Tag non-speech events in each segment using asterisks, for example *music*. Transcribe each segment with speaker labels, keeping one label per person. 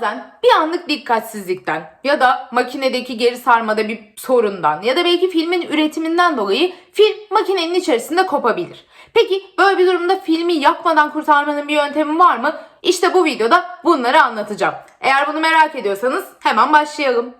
Speaker 1: Bazen bir anlık dikkatsizlikten ya da makinedeki geri sarmada bir sorundan ya da belki filmin üretiminden dolayı film makinenin içerisinde kopabilir. Peki böyle bir durumda filmi yakmadan kurtarmanın bir yöntemi var mı? İşte bu videoda bunları anlatacağım. Eğer bunu merak ediyorsanız hemen başlayalım.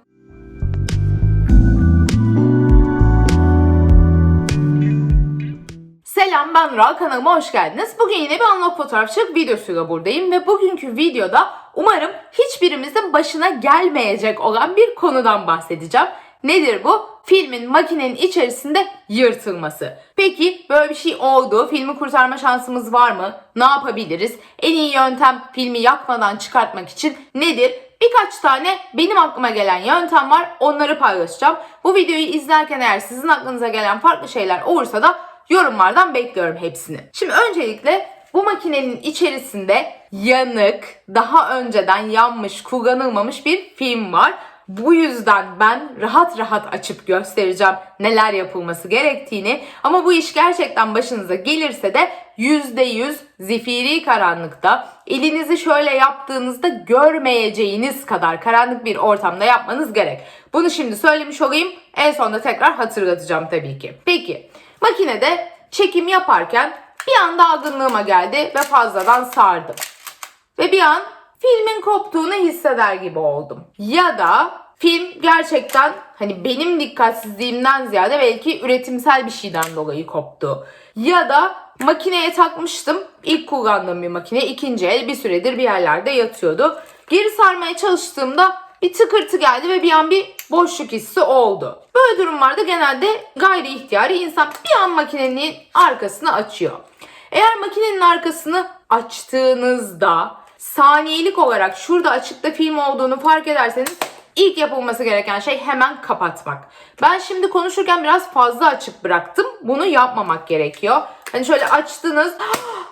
Speaker 1: Selam ben Ra kanalıma hoş geldiniz. Bugün yine bir unlock fotoğrafçılık videosuyla buradayım ve bugünkü videoda umarım hiçbirimizin başına gelmeyecek olan bir konudan bahsedeceğim. Nedir bu? Filmin makinenin içerisinde yırtılması. Peki böyle bir şey oldu. Filmi kurtarma şansımız var mı? Ne yapabiliriz? En iyi yöntem filmi yakmadan çıkartmak için nedir? Birkaç tane benim aklıma gelen yöntem var. Onları paylaşacağım. Bu videoyu izlerken eğer sizin aklınıza gelen farklı şeyler olursa da yorumlardan bekliyorum hepsini. Şimdi öncelikle bu makinenin içerisinde yanık, daha önceden yanmış, kullanılmamış bir film var. Bu yüzden ben rahat rahat açıp göstereceğim neler yapılması gerektiğini. Ama bu iş gerçekten başınıza gelirse de %100 zifiri karanlıkta elinizi şöyle yaptığınızda görmeyeceğiniz kadar karanlık bir ortamda yapmanız gerek. Bunu şimdi söylemiş olayım. En sonunda tekrar hatırlatacağım tabii ki. Peki makinede çekim yaparken bir anda algınlığıma geldi ve fazladan sardım. Ve bir an filmin koptuğunu hisseder gibi oldum. Ya da film gerçekten hani benim dikkatsizliğimden ziyade belki üretimsel bir şeyden dolayı koptu. Ya da makineye takmıştım. İlk kullandığım bir makine ikinci el bir süredir bir yerlerde yatıyordu. Geri sarmaya çalıştığımda bir tıkırtı geldi ve bir an bir boşluk hissi oldu. Böyle durumlarda genelde gayri ihtiyari insan bir an makinenin arkasını açıyor. Eğer makinenin arkasını açtığınızda saniyelik olarak şurada açıkta film olduğunu fark ederseniz ilk yapılması gereken şey hemen kapatmak. Ben şimdi konuşurken biraz fazla açık bıraktım. Bunu yapmamak gerekiyor. Hani şöyle açtınız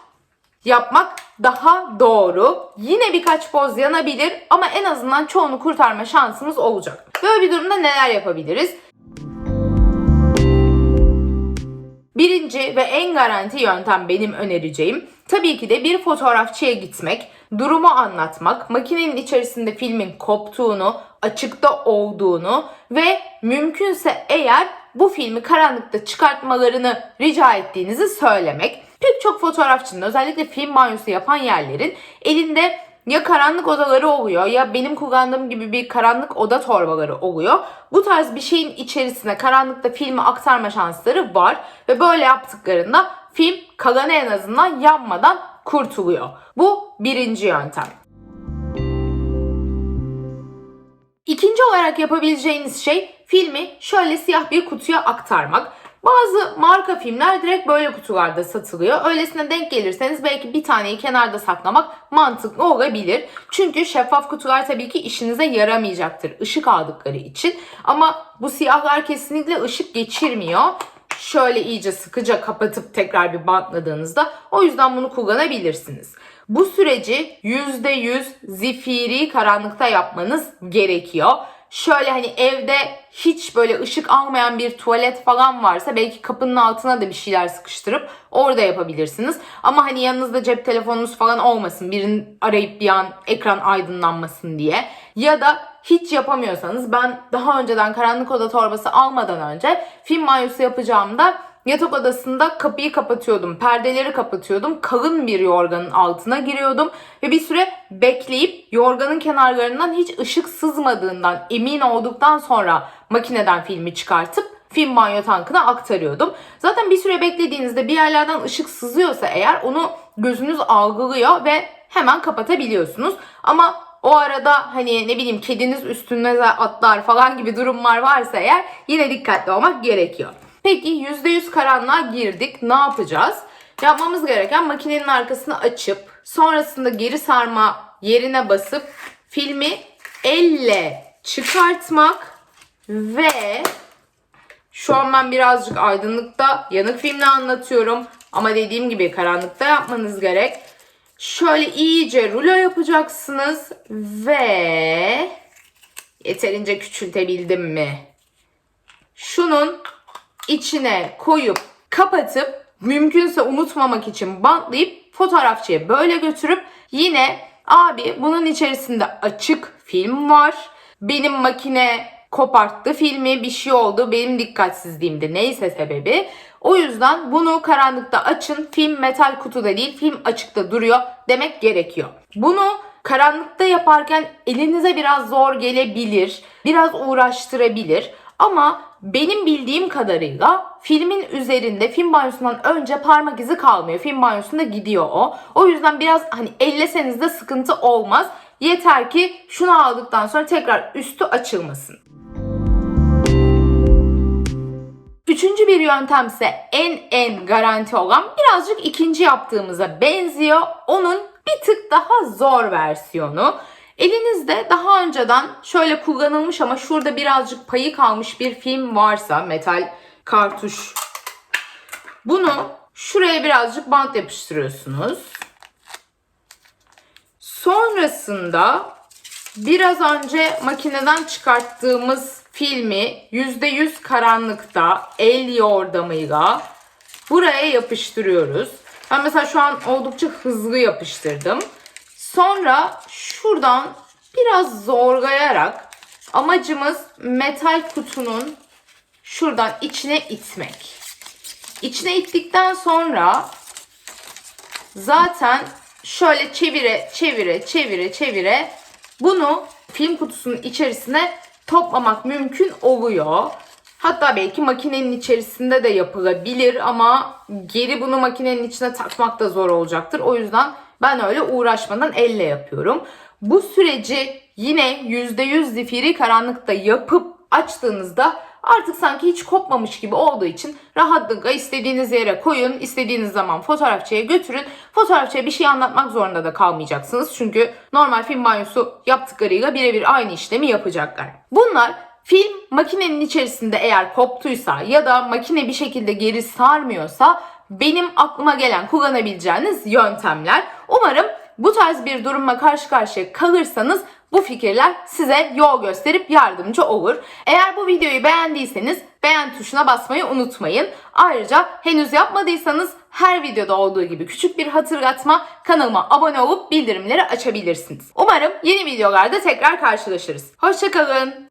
Speaker 1: *gasps* yapmak daha doğru. Yine birkaç poz yanabilir ama en azından çoğunu kurtarma şansımız olacak. Böyle bir durumda neler yapabiliriz? Birinci ve en garanti yöntem benim önereceğim. Tabii ki de bir fotoğrafçıya gitmek, durumu anlatmak, makinenin içerisinde filmin koptuğunu, açıkta olduğunu ve mümkünse eğer bu filmi karanlıkta çıkartmalarını rica ettiğinizi söylemek. Pek çok fotoğrafçının özellikle film banyosu yapan yerlerin elinde ya karanlık odaları oluyor ya benim kullandığım gibi bir karanlık oda torbaları oluyor. Bu tarz bir şeyin içerisine karanlıkta filmi aktarma şansları var ve böyle yaptıklarında film kalanı en azından yanmadan kurtuluyor. Bu birinci yöntem. İkinci olarak yapabileceğiniz şey filmi şöyle siyah bir kutuya aktarmak. Bazı marka filmler direkt böyle kutularda satılıyor. Öylesine denk gelirseniz belki bir taneyi kenarda saklamak mantıklı olabilir. Çünkü şeffaf kutular tabii ki işinize yaramayacaktır ışık aldıkları için. Ama bu siyahlar kesinlikle ışık geçirmiyor. Şöyle iyice sıkıca kapatıp tekrar bir bantladığınızda o yüzden bunu kullanabilirsiniz. Bu süreci %100 zifiri karanlıkta yapmanız gerekiyor şöyle hani evde hiç böyle ışık almayan bir tuvalet falan varsa belki kapının altına da bir şeyler sıkıştırıp orada yapabilirsiniz. Ama hani yanınızda cep telefonunuz falan olmasın. Birini arayıp bir an ekran aydınlanmasın diye. Ya da hiç yapamıyorsanız ben daha önceden karanlık oda torbası almadan önce film banyosu yapacağımda Yatak odasında kapıyı kapatıyordum, perdeleri kapatıyordum, kalın bir yorganın altına giriyordum ve bir süre bekleyip yorganın kenarlarından hiç ışık sızmadığından emin olduktan sonra makineden filmi çıkartıp film banyo tankına aktarıyordum. Zaten bir süre beklediğinizde bir yerlerden ışık sızıyorsa eğer onu gözünüz algılıyor ve hemen kapatabiliyorsunuz. Ama o arada hani ne bileyim kediniz üstüne atlar falan gibi durumlar varsa eğer yine dikkatli olmak gerekiyor. Peki %100 karanlığa girdik. Ne yapacağız? Yapmamız gereken makinenin arkasını açıp sonrasında geri sarma yerine basıp filmi elle çıkartmak ve şu an ben birazcık aydınlıkta yanık filmle anlatıyorum ama dediğim gibi karanlıkta yapmanız gerek. Şöyle iyice rulo yapacaksınız ve yeterince küçültebildim mi? Şunun içine koyup kapatıp mümkünse unutmamak için bantlayıp fotoğrafçıya böyle götürüp yine Abi bunun içerisinde açık film var. Benim makine koparttı filmi bir şey oldu benim dikkatsizliğimde neyse sebebi. O yüzden bunu karanlıkta açın film metal kutuda değil film açıkta duruyor demek gerekiyor. Bunu karanlıkta yaparken elinize biraz zor gelebilir, biraz uğraştırabilir ama benim bildiğim kadarıyla filmin üzerinde film banyosundan önce parmak izi kalmıyor. Film banyosunda gidiyor o. O yüzden biraz hani elleseniz de sıkıntı olmaz. Yeter ki şunu aldıktan sonra tekrar üstü açılmasın. Üçüncü bir yöntem ise en en garanti olan birazcık ikinci yaptığımıza benziyor. Onun bir tık daha zor versiyonu. Elinizde daha önceden şöyle kullanılmış ama şurada birazcık payı kalmış bir film varsa metal kartuş. Bunu şuraya birazcık bant yapıştırıyorsunuz. Sonrasında biraz önce makineden çıkarttığımız filmi %100 karanlıkta el yordamıyla buraya yapıştırıyoruz. Ben mesela şu an oldukça hızlı yapıştırdım. Sonra şuradan biraz zorlayarak amacımız metal kutunun şuradan içine itmek. İçine ittikten sonra zaten şöyle çevire çevire çevire çevire bunu film kutusunun içerisine toplamak mümkün oluyor. Hatta belki makinenin içerisinde de yapılabilir ama geri bunu makinenin içine takmak da zor olacaktır. O yüzden ben öyle uğraşmadan elle yapıyorum. Bu süreci yine %100 zifiri karanlıkta yapıp açtığınızda artık sanki hiç kopmamış gibi olduğu için rahatlıkla istediğiniz yere koyun, istediğiniz zaman fotoğrafçıya götürün. Fotoğrafçıya bir şey anlatmak zorunda da kalmayacaksınız. Çünkü normal film banyosu yaptıklarıyla birebir aynı işlemi yapacaklar. Bunlar film makinenin içerisinde eğer koptuysa ya da makine bir şekilde geri sarmıyorsa benim aklıma gelen kullanabileceğiniz yöntemler. Umarım bu tarz bir durumla karşı karşıya kalırsanız bu fikirler size yol gösterip yardımcı olur. Eğer bu videoyu beğendiyseniz beğen tuşuna basmayı unutmayın. Ayrıca henüz yapmadıysanız her videoda olduğu gibi küçük bir hatırlatma kanalıma abone olup bildirimleri açabilirsiniz. Umarım yeni videolarda tekrar karşılaşırız. Hoşçakalın.